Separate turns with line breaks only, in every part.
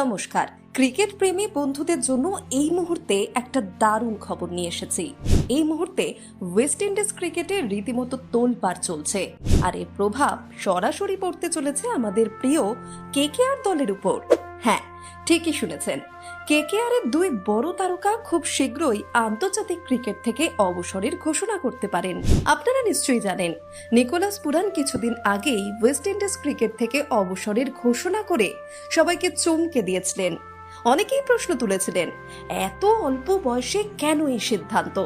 নমস্কার। ক্রিকেট প্রেমী বন্ধুদের জন্য এই মুহূর্তে একটা দারুণ খবর নিয়ে এসেছি। এই মুহূর্তে ওয়েস্ট ইন্ডিজ ক্রিকেটে রীতিমতো তোলপাড় চলছে। আর এর প্রভাব সরাসরি পড়তে চলেছে আমাদের প্রিয় কেকেআর দলের উপর। হ্যাঁ ঠিকই শুনেছেন। কেকেআর এর দুই বড় তারকা খুব শীঘ্রই আন্তর্জাতিক ক্রিকেট থেকে অবসরের ঘোষণা করতে পারেন। আপনারা নিশ্চয়ই জানেন, নিকোলাস পুরান কিছুদিন আগেই ওয়েস্ট ইন্ডিজ ক্রিকেট থেকে অবসরের ঘোষণা করে সবাইকে চমকে দিয়েছিলেন। অনেকেই প্রশ্ন তুলেছিলেন, এত অল্প বয়সে কেন এই সিদ্ধান্ত?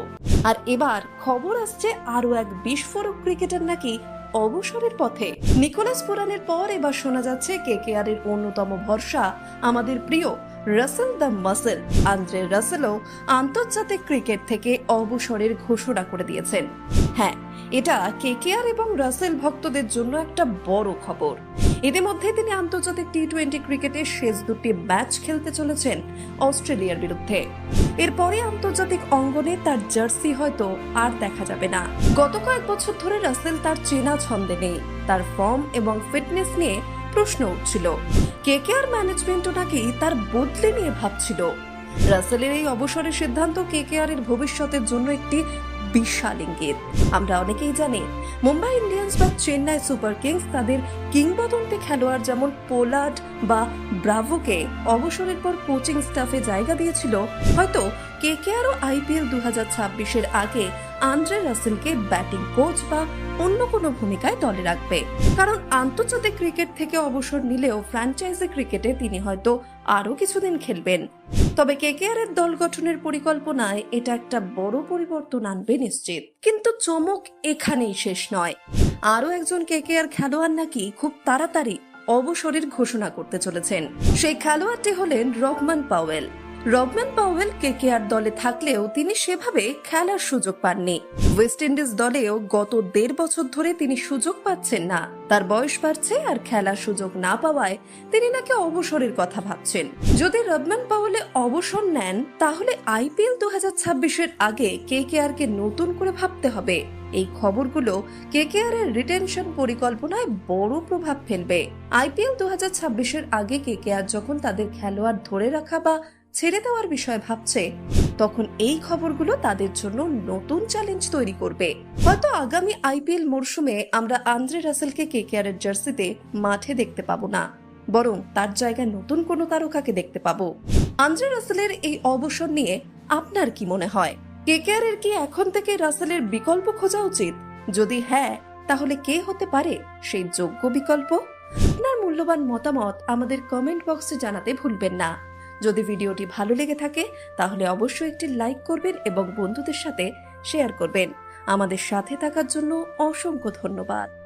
আর এবার খবর আসছে আরও এক বিস্ফোরক ক্রিকেটার নাকি অবসরের পথে। নিকোলাস পুরানের পর এবার শোনা যাচ্ছে কে কে আর এর অন্যতম ভরসা, আমাদের প্রিয় রাসেল দ্য মাসেল। আন্দ্রে রাসেলও আন্তর্জাতিক ক্রিকেট থেকে অবসরের ঘোষণা করে দিয়েছেন। হ্যাঁ এটা কেকেআর এবং রাসেল ভক্তদের জন্য একটা বড় খবর। ইতিমধ্যে তিনি আন্তর্জাতিক টি টোয়েন্টি ক্রিকেটের শেষ দুটি ম্যাচ খেলতে চলেছেন অস্ট্রেলিয়ার বিরুদ্ধে। এরপরে আন্তর্জাতিক অঙ্গনে তার জার্সি হয়তো আর দেখা যাবে না। গত কয়েক বছর ধরে রাসেল তার চেনা ছন্দে নেই। তার ফর্ম এবং ফিটনেস নিয়ে প্রশ্ন উঠছিল। কেকেআর ম্যানেজমেন্টও নাকি তার বদলে নিয়ে ভাবছিল? রাসেলের এই অবসরের সিদ্ধান্ত কেকেআর এর ভবিষ্যতের জন্য একটি বিশাল ইঙ্গিত। আমরা অনেকেই জানি, মুম্বাই ইন্ডিয়ান্স বা চেন্নাই সুপার কিংস তাদের কিংবদন্তি খেলোয়াড় যেমন পোলার্ড বা ব্রাভোকে অবসরের পর কোচিং স্টাফে জায়গা দিয়েছিল, হয়তো কেকেআরও আইপিএল দু হাজার ছাব্বিশের আগে আন্দ্রে রাসেলকে ব্যাটিং কোচ বা অন্য কোনো ভূমিকায় দলে রাখবে। কারণ আন্তর্জাতিক ক্রিকেট থেকে অবসর নিলেও ফ্র্যাঞ্চাইজি ক্রিকেটে তিনি হয়তো আরও কিছুদিন খেলবেন। তবে কেকেআর এর দল গঠনের পরিকল্পনায় এটা একটা বড় পরিবর্তন আনবে নিশ্চিত। কিন্তু চমক এখানেই শেষ নয়। আরও একজন কেকেআর খেলোয়াড় নাকি খুব তাড়াতাড়ি অবসরের ঘোষণা করতে চলেছেন। সেই খেলোয়াড়টি হলেন Rovman Powell. Rovman Powell KKR দলে থাকলেও তিনি সেভাবে খেলার সুযোগ পাননি। ওয়েস্ট ইন্ডিজ দলেও গত দেড় বছর ধরে তিনি সুযোগ পাচ্ছেন না। তার বয়স বাড়ছে আর খেলার সুযোগ না পাওয়ায় তিনি নাকি অবসরের কথা ভাবছেন। যদি রবম্যান পাওয়েলে অবসর নেন, তাহলে আইপিএল দু হাজার ছাব্বিশের আগে কেকেআর কে নতুন করে ভাবতে হবে। এই খবরগুলো কেকেআর এর রিটেনশন পরিকল্পনায় বড় প্রভাব ফেলবে। আইপিএল দু হাজার ছাব্বিশের আগে কেকেআর যখন তাদের খেলোয়াড় ধরে রাখা বা ছেড়ে দেওয়ার বিষয়ে ভাবছে, তখন এই খবরগুলো তাদের জন্য নতুন চ্যালেঞ্জ তৈরি করবে। হয়তো আগামী আইপিএল মরশুমে আমরা আন্দ্রে রাসেলকে কেকেআর এর জার্সিতে মাঠে দেখতে পাবো না, বরং তার জায়গায় নতুন কোনো তারকাকে দেখতে পাবো। আন্দ্রে রাসেলের এই অবসর নিয়ে আপনার কি মনে হয়? কেকেআর এর কি এখন থেকে রাসেলের বিকল্প খোঁজা উচিত? যদি হ্যাঁ তাহলে কে হতে পারে সেই যোগ্য বিকল্প? আপনার মূল্যবান মতামত আমাদের কমেন্ট বক্সে জানাতে ভুলবেন না। যদি ভিডিওটি ভালো লেগে থাকে, তাহলে অবশ্যই একটি লাইক করবেন এবং বন্ধুদের সাথে শেয়ার করবেন। আমাদের সাথে থাকার জন্য অসংখ্য ধন্যবাদ।